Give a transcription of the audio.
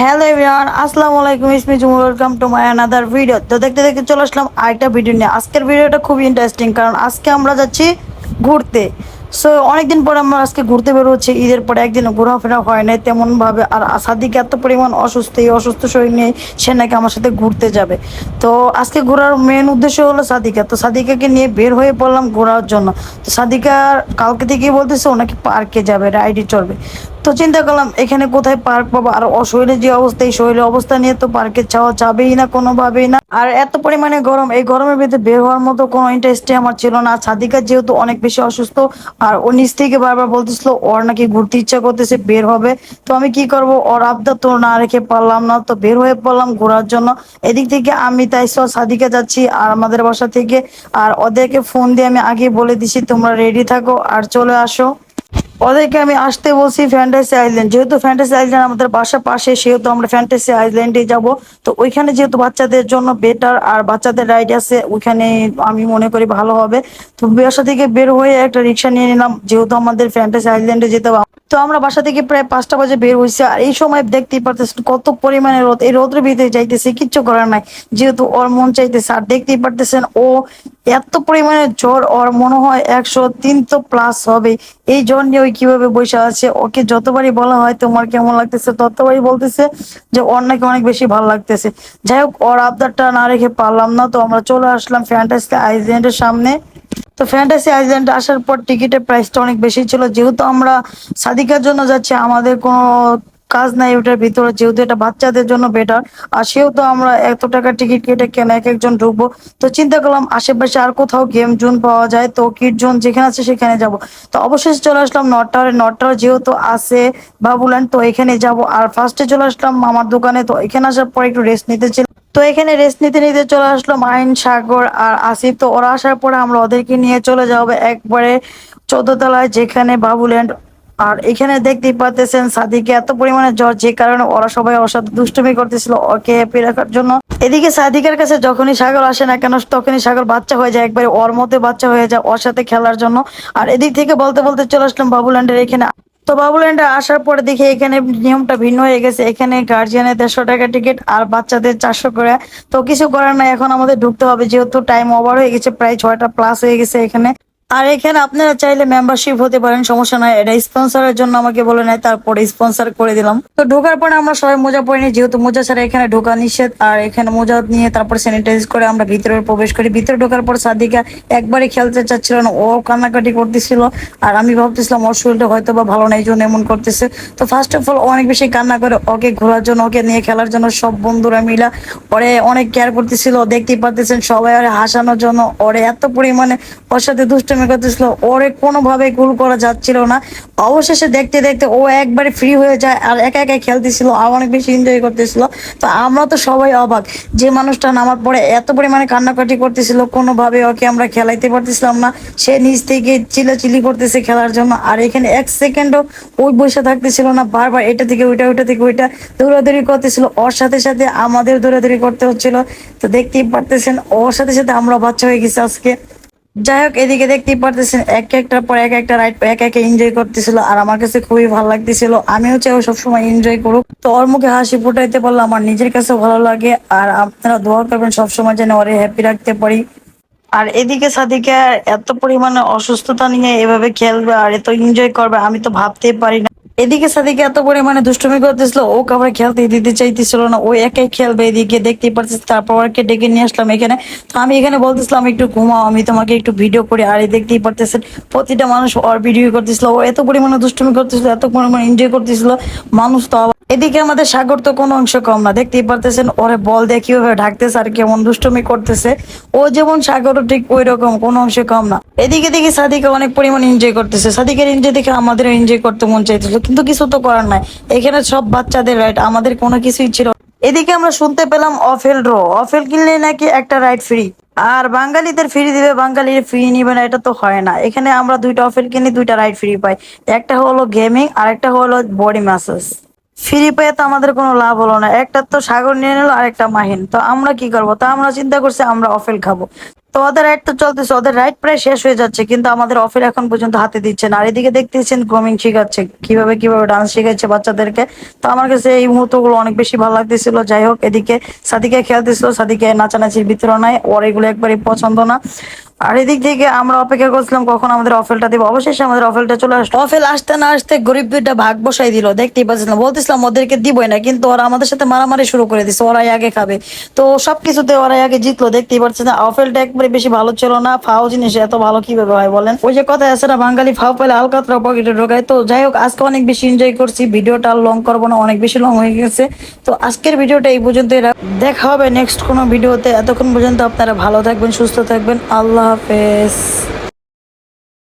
Hello everyone আসসালামু আলাইকুম ইসমি Jhumur welcome to my another video তো দেখতে দেখতে চলে আসলাম আরেকটা ভিডিও নিয়ে। আজকের ভিডিওটা খুব ইন্টারেস্টিং কারণ আজকে আমরা যাচ্ছি ঘুরতে। সো অনেকদিন পরে আমরা আজকে ঘুরতে বেরোচ্ছি, ঈদের পরে একদিন ঘোরাফেরা হয় নাই তেমন ভাবে আর সাদিক এত পরিমাণ অসুস্থ, এই অসুস্থ শরীর নিয়ে সে নাকি আমার সাথে ঘুরতে যাবে। তো আজকে ঘোরার মেন উদ্দেশ্য হলো সাদিকা। তো সাদিকাকে নিয়ে বের হয়ে পড়লাম ঘোরার জন্য। তো সাদিকার কালকে থেকেই বলতেছে ও নাকি পার্কে যাবে রাইডে চড়বে। তো চিন্তা করলাম, এখানে কোথায় পার্ক পাবো? আর ও শরীরের যে অবস্থা, এই শরীরের অবস্থা নিয়ে তো পার্কে যাওয়া যাবেই না কোনোভাবেই না। আর এত পরিমাণে গরম, এই গরমের ভিতরে বের হওয়ার মতো কোনো ইন্টারেস্টে আমার ছিল না। সাদিকা যেহেতু অনেক বেশি অসুস্থ, আর ও নিচ থেকে বারবার বলতেছিল, ওর নাকি ঘুরতে ইচ্ছা করতেছে, বের হবে। তো আমি কি করব? ওর আবদার তো না রেখে পারলাম না, তো বের হয়ে পড়লাম ঘোরার জন্য। এদিক থেকে আমি তাই সাদিকা যাচ্ছি, আর আমাদের বাসা থেকে। আর ওদেরকে ফোন দিয়ে আমি আগে বলে দিছি, তোমরা রেডি থাকো, আর চলে আসো। ওদেরকে আমি আসতে বলছি ফ্যান্টাসি আইল্যান্ড যেহেতু ফ্যান্টাসি আইল্যান্ড আমাদের বাসা পাশে, সেহেতু আমরা ফ্যান্টাসি আইল্যান্ডে যাব। তো ওইখানে যেহেতু বাচ্চাদের জন্য বেটার আর বাচ্চাদের রাইড আছে, ওইখানে আমি মনে করি ভালো হবে। তো বাসা থেকে বের হয়ে একটা রিক্সা নিয়ে নিলাম। যেহেতু আমাদের ফ্যান্টাসি আইল্যান্ডে যেতে তো আমরা বাসা থেকে প্রায় পাঁচটা বাজে বের হয়েছি আর এই সময় দেখতেই পারতেছেন কত পরিমাণে রোদ। এই রোদের ভিতরে যাইতেছে, কিচ্ছু করার নাই, যেহেতু ওর মন চাইতেছে, আর দেখতেই পারতেছেন ও এত পরিমাণে জ্বর, ওর মনে হয় একশো তিন তো প্লাস হবে এই জ্বর নিয়ে ওই কীভাবে বসে আছে, ওকে যতবারই বলা হয় তোমার কেমন লাগতেছে, ততবারই বলতেছে যে ওর নাকি অনেক বেশি ভালো লাগতেছে। যাই হোক, ওর আবদারটা না রেখে পারলাম না, তো আমরা চলে আসলাম ফ্যান্টাসি আইল্যান্ডের সামনে। তো ফ্যান্টাসি আইল্যান্ড আসার পর টিকিটের প্রাইসটা অনেক বেশি ছিল। যেহেতু আমরা সাদিকার জন্য যাচ্ছি, আমাদের কোনো কাজ নাই ওটার ভিতরে, যেহেতু এটা বাচ্চাদের জন্য বেটার আর সেহেতু আমরা এত টাকা টিকিট কেটে কেন এক একজন ঢুকবো। তো চিন্তা করলাম আশেপাশে আর কোথাও গেম জোন পাওয়া যায়, তো কিট জোন যেখানে আছে সেখানে যাব। তো অবশেষে চলে আসলাম নট টাওয়ার যেহেতু আছে বাবুল্যান্ড তো এখানে যাব। আর ফার্স্টে চলে আসলাম মামার দোকানে। তো এখানে আসার পর একটু রেস্ট নিতে ছিল তো এখানে রেস্ট নিতে নিতে চলে আসলো মাইন সাগর আর আসিফ। তো ওরা আসার পরে আমরা ওদেরকে নিয়ে চলে যাব একবারে চোদ্দ তলায় যেখানে বাবুল্যান্ড আর এখানে দেখতেই পাচ্ছেন সাদিকে এত পরিমাণে জ্বর, যে কারণে ওরা সবাই ওর সাথে দুষ্টুমি করতেছিল, ওকে হ্যাপি রাখার জন্য। এদিকে সাদিকের কাছে যখনই সাগর আসে না কেন, তখনই সাগর বাচ্চা হয়ে যায়, একবারে ওর মধ্যে বাচ্চা হয়ে যায় ওর সাথে খেলার জন্য। আর এদিক থেকে বলতে বলতে চলে আসলাম বাবুল্যান্ডের এখানে। তো বাবুল্যান্ডে আসার পরে দেখি এখানে নিয়মটা ভিন্ন হয়ে গেছে। এখানে গার্জিয়ানের দেড়শো টাকা টিকিট আর বাচ্চাদের চারশো করে। তো কিছু করার নাই, এখন আমাদের ঢুকতে হবে, যেহেতু টাইম ওভার হয়ে গেছে, প্রায় ছয়টা প্লাস হয়ে গেছে এখানে। আর এখানে আপনারা চাইলে মেম্বারশিপ হতে পারেন, সমস্যা নাই। এটা স্পন্সরের জন্য আমাকে বলে নেয় তারপরে স্পন্সর করে দিলাম। তো ঢোকার পরে আমরা সবাই মোজা পরে নিই, যেহেতু মোজা ছাড়া এখানে ঢোকা নিষেধ। আর এখানে মোজা নিয়ে তারপর স্যানিটাইজ করে আমরা ভিতরে প্রবেশ করি। ভিতরে ঢোকার পর সাদিকা একবারে খেলতে চাচ্ছিল না, ও কান্নাকাটি করতেছিল। আর আমি ভাবতেছিলাম, ওর শরীরটা হয়তো বা ভালো নাই জন্য এমন করতেছে। তো ফার্স্ট অফ অল অনেক বেশি কান্না করে, ওকে ঘোরার জন্য, ওকে নিয়ে খেলার জন্য সব বন্ধুরা মিলা ওরে অনেক কেয়ার করতেছিল। দেখতেই পারতেছেন সবাই ওরে হাসানোর জন্য, ওরে এত পরিমাণে ওর সাথে দুষ্টমি করতেছিল, ওরে কোনোভাবে কুল করা যাচ্ছিল না। অবশেষে দেখতে দেখতে ও একবারে ফ্রি হয়ে যায় আর একা একা খেলতেছিল, আর অনেক বেশি এনজয় করতেছিল। তো আমরা তো সবাই অবাক যে মানুষটা নামার পরে এত পরিমাণে কান্নাকাটি করতেছিল কোনোভাবে ওকে আমরা খেলাইতে পারতেছিলাম না। সে নিচ থেকে চিলাচিলি করতেছে খেলার জন্য আর এখানে এক সেকেন্ডও ওই বসে থাকতেছিল না, বারবার এটা থেকে ওইটা ওইটা থেকে ওইটা দৌড়াদৌড়ি করতেছিল। ওর সাথে সাথে আমাদের দৌড়াদৌড়ি করতে হচ্ছিল। তো দেখতেই পারতেছেন, ওর সাথে সাথে আমরা বাচ্চা হয়ে গেছি আজকে। যাই হোক, এদিকে দেখতেই পারতেছেন, এক একটার পর এক একটা রাইড এক একে এনজয় করতেছিল, আর আমার কাছে খুবই ভালো লাগতেছিল। আমিও চাই ও সবসময় এনজয় করুক। তো ওর মুখে হাসি ফুটাইতে পারলে আমার নিজের কাছে ভালো লাগে, আর আপনারা দোয়া করবেন সবসময় যেন ওরে হ্যাপি রাখতে পারি। আর এদিকে সাদিকে এত পরিমাণে অসুস্থতা নিয়ে এভাবে খেলবে আর এত এনজয় করবে, আমি তো ভাবতেই পারি না। এদিকে সাদিকে এত পরিমাণে দুষ্টুমি করতেছিল, ও কাবার খেলতে দিতে চাইতেছিল না, ও একাই খেলবে এদিকে দেখতে পারছিস তারপর ওকে ডেকে নিয়ে আসলাম এখানে। তো আমি এখানে বলতেছিলাম, একটু ঘুমাও, আমি তোমাকে একটু ভিডিও করি। আর দেখতেই পারতেছেন প্রতিটা মানুষ ওর ভিডিও করতেছিল, ও এত পরিমাণে দুষ্টুমি করতেছিল, এত পরিমাণে এনজয় করতেছিল, মানুষ তো এদিকে আমাদের সাগর তো কোনো অংশ কম না। দেখতেই পারতেছেন, ওরে বল দিয়ে কীভাবে ঢাকতেছে আর কেমন দুষ্টুমি করতেছে। ও যেমন সাগরও ঠিক ওই রকম কোনো অংশে কম না। এদিকে দেখি সাদিকা অনেক পরিমাণ এনজয় করতেছে। সাদিকের এনজয় দেখে আমাদের এনজয় করতে মন চাইতেছিল কিন্তু কিছু তো করার নাই। এখানে সব বাচ্চাদের রাইট আমাদের কোনো কিছুই ছিল। এদিকে আমরা শুনতে পেলাম অফেল ড্র অফেল কিনলে নাকি একটা রাইড ফ্রি আর বাঙালিদের ফ্রি দিবে, বাঙালির ফ্রি নিবে না, এটা তো হয় না। এখানে আমরা দুইটা অফেল কিনি, দুইটা রাইড ফ্রি পাই। একটা হলো গেমিং আর একটা হলো বডি ম্যাসাজ ফ্রি পেয়ে তো আমাদের কোনো লাভ হলো না। একটা তো সাগর নিয়ে নিল আর একটা মাহিন। তো আমরা কি করব? তো আমরা চিন্তা করছি আমরা অফেল খাব। তো ওদের রাইড তো চলতেছে, ওদের রাইড প্রায় শেষ হয়ে যাচ্ছে, কিন্তু আমাদের অফেল এখন পর্যন্ত হাতে দিচ্ছে না। আর এদিকে দেখতেছেন গ্রোমিং শিখাচ্ছে, কীভাবে কীভাবে ডান্স শিখাচ্ছে বাচ্চাদেরকে। তো আমার কাছে এই মুহূর্তগুলো অনেক বেশি ভালো লাগতেছিল। যাই হোক, এদিকে সাদিকে খেলতেছিল, সাদিকে নাচানাচির ভিতরে নাই, ওর এগুলো একবারই পছন্দ না। আর এদিক থেকে আমরা অপেক্ষা করছিলাম কখন আমাদের অফেলটা দিব। অবশেষে আমাদের অফেলটা চলে আসলো। অফেল আসতে না আসতে গরিব দুইটা ভাগ বসাই দিল। দেখতেই পাচ্ছিলাম, বলতেছিলাম ওদেরকে দিবই না, কিন্তু ওরা আমাদের সাথে মারামারি শুরু করে দিচ্ছে ওরাই আগে খাবে। তো সবকিছুতে ওরাই আগে জিতলো, দেখতেই পাচ্ছেন না অফেলটা একবারে বেশি ভালো ছিল না, ফাও জিনিস এত ভালো কীভাবে হয় বলেন? ওই যে কথা আছে না, বাঙালি ফাও পেলে আলকাতরা পকেটে ঢোকায়। তো যাই হোক, আজকে অনেক বেশি এনজয় করছি, ভিডিওটা লং করব না, অনেক বেশি লং হয়ে গেছে। তো আজকের ভিডিওটা এই পর্যন্ত দেখা হবে নেক্সট কোনো ভিডিওতে। এতক্ষণ পর্যন্ত আপনারা ভালো থাকবেন সুস্থ থাকবেন। আল্লাহ হাফেজ।